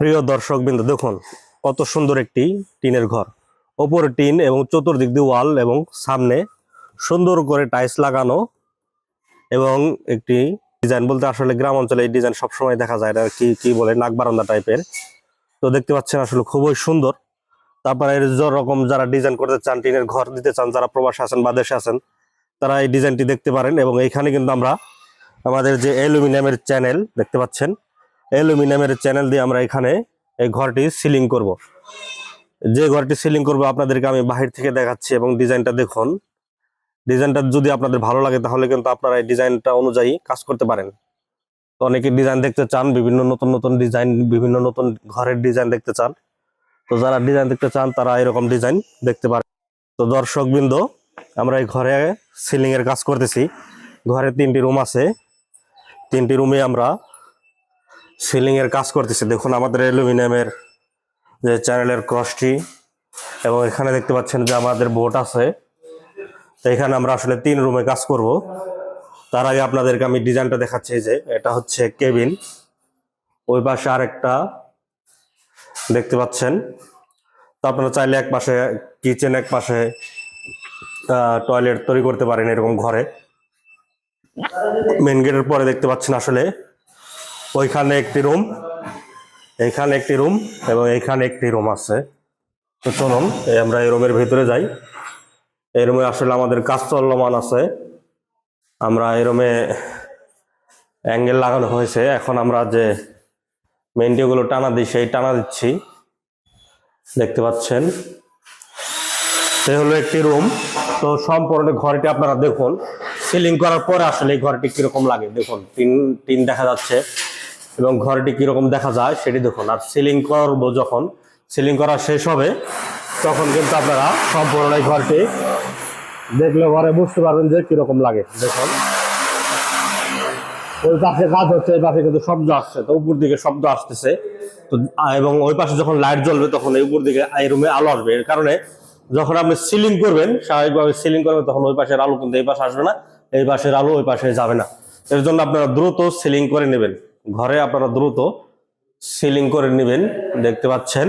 প্রিয় দর্শক বিন্দু, দেখুন কত সুন্দর একটি টিনের ঘর। ওপরে টিন এবং চতুর্দিক দিয়ে ওয়াল এবং সামনে সুন্দর করে টাইলস লাগানো এবং একটি ডিজাইন বলতে আসলে গ্রাম অঞ্চলে এই ডিজাইন সবসময় দেখা যায় এটা কি কি বলে, নাক বারান্দা টাইপের। তো দেখতে পাচ্ছেন আসলে খুবই সুন্দর। তারপরে এর রকম যারা ডিজাইন করতে চান, টিনের ঘর দিতে চান, যারা প্রবাসে আছেন বা দেশে আছেন, তারা এই ডিজাইনটি দেখতে পারেন এবং এইখানে কিন্তু আমরা আমাদের যে অ্যালুমিনিয়ামের চ্যানেল দেখতে পাচ্ছেন। অ্যালুমিনিয়ামের চ্যানেল দিয়ে আমরা এখানে এই ঘরটি সিলিং করব। যে ঘরটি সিলিং করব আপনাদেরকে আমি বাহির থেকে দেখাচ্ছি এবং ডিজাইনটা দেখুন। ডিজাইনটা যদি আপনাদের ভালো লাগে তাহলে কিন্তু আপনারা এই ডিজাইনটা অনুযায়ী কাজ করতে পারেন। তো অনেকে ডিজাইন দেখতে চান, বিভিন্ন নতুন নতুন ডিজাইন, বিভিন্ন নতুন ঘরের ডিজাইন দেখতে চান। তো যারা ডিজাইন দেখতে চান তারা এরকম ডিজাইন দেখতে পারেন। তো দর্শক বৃন্দ আমরা এই ঘরে সিলিং এর কাজ করতেছি। ঘরে তিনটি রুম আছে। তিনটি রুমে আমরা সিলিং এর কাজ করতেছে। দেখুন আমাদের অ্যালুমিনিয়ামের যে চ্যানেলের ক্রসটি এবং এখানে দেখতে পাচ্ছেন যে আমাদের বোট আছে। এখানে আমরা আসলে তিন রুমে কাজ করব। তার আগে আপনাদেরকে আমি ডিজাইনটা দেখাচ্ছি যে এটা হচ্ছে কেবিন ওই পাশে আরেকটা দেখতে পাচ্ছেন। তো আপনারা চাইলে এক পাশে কিচেন এক পাশে টয়লেট তৈরি করতে পারেন এরকম ঘরে। মেন গেটের পরে দেখতে পাচ্ছেন আসলে ওইখানে একটি রুম এইখানে একটি রুম এবং এইখানে একটি রুম আছে। তো চলুন আমরা এই রুমের ভিতরে যাই। এই রুমে আসলে আমাদের কাজ চলমান আছে। আমরা এই রুমে অ্যাঙ্গেল লাগানো হয়েছে। এখন আমরা যে মেনটিগুলো টানা দিই, সেই টানা দিচ্ছি। দেখতে পাচ্ছেন? সে হলো একটি রুম। তো সম্পূর্ণ ঘরটি আপনারা দেখুন। সিলিং করার পরে আসলে এই ঘরটি কীরকম লাগে? দেখুন টিন টিন দেখা যাচ্ছে। এবং ঘরটি কীরকম দেখা যায় সেটি দেখুন। আর সিলিং করব যখন, সিলিং করা শেষ হবে, তখন কিন্তু আপনারা সম্পূর্ণ এই ঘরটি দেখলে ঘরে বুঝতে পারবেন যে কীরকম লাগে। দেখুন। ওই পাশে কাজ হচ্ছে, এই পাশে কিন্তু শব্দ আসছে, তো উপর দিকে শব্দ আসতেছে। তো এবং ওই পাশে যখন লাইট জ্বলবে, তখন এই উপর দিকে এই রুমে আলো আসবে। এর কারণে যখন আপনি সিলিং করবেন, স্বাভাবিকভাবে সিলিং করবেন, তখন ওই পাশের আলো কিন্তু এই পাশে আসবে না, এই পাশের আলো ওই পাশে যাবে না। এর জন্য আপনারা দ্রুত সিলিং করে নেবেন। ঘরে আপনারা দ্রুত সিলিং করে নেবেন, দেখতে পাচ্ছেন।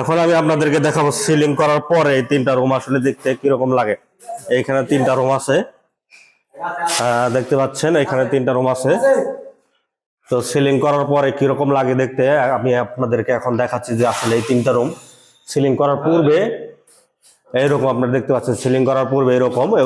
এখন আমি আপনাদেরকে দেখাবো সিলিং করার পরে তিনটা রুম আসলে দেখতে কীরকম লাগে। এইখানে তিনটা রুম আছে। দেখতে পাচ্ছেন এখানে তিনটা রুম আছে। তো সিলিং করার পরে কীরকম লাগে দেখতে, আমি আপনাদেরকে এখন দেখাচ্ছি যে আসলে এই তিনটা রুম সিলিং করার পূর্বে এইরকম আপনারা দেখতে পাচ্ছেন, সিলিং করার পূর্বে এরকম।